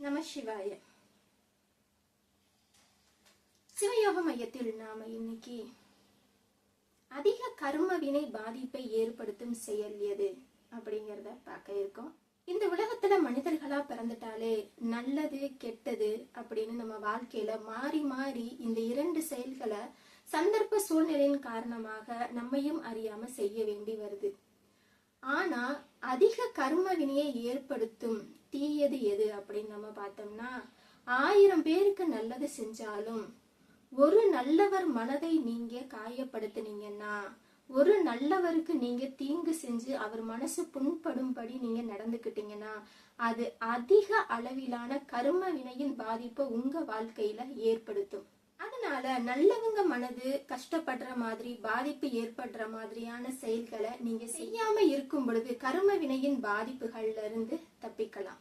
நம சிவாய. சிவயோக மையத்தில் நாம இன்னைக்கு அதிக கர்ம வினை பாதிப்பை ஏற்படுத்தும் செயல் எது அப்படிங்கிறத பார்க்க இருக்கோம். இந்த உலகத்துல மனிதர்களா பிறந்துட்டாலே நல்லது கெட்டது அப்படின்னு நம்ம வாழ்க்கையில மாறி மாறி இந்த இரண்டு செயல்களை சந்தர்ப்ப சூழ்நிலையின் காரணமாக நம்மையும் அறியாம செய்ய வேண்டி வருது. ஆனா அதிக கர்ம வினையை ஏற்படுத்தும் தீயது எது அப்படின்னு நம்ம பார்த்தோம்னா ஆயிரம் பேருக்கு நல்லது செஞ்சாலும் ஒரு நல்லவர் மனதை நீங்க காயப்படுத்தினீங்கன்னா ஒரு நல்லவருக்கு நீங்க தீங்கு செஞ்சு அவர் மனசு புண்படும்படி நீங்க நடந்துக்கிட்டீங்கன்னா அது அதிக அளவிலான கரும வினையின் பாதிப்பை உங்க வாழ்க்கையில ஏற்படுத்தும். அதனால நல்லவங்க மனது கஷ்டப்படுற மாதிரி பாதிப்பு ஏற்படுற மாதிரியான செயல்களை நீங்க செய்யாம இருக்கும் பொழுது கரும வினையின் பாதிப்புகள்ல இருந்து தப்பிக்கலாம்.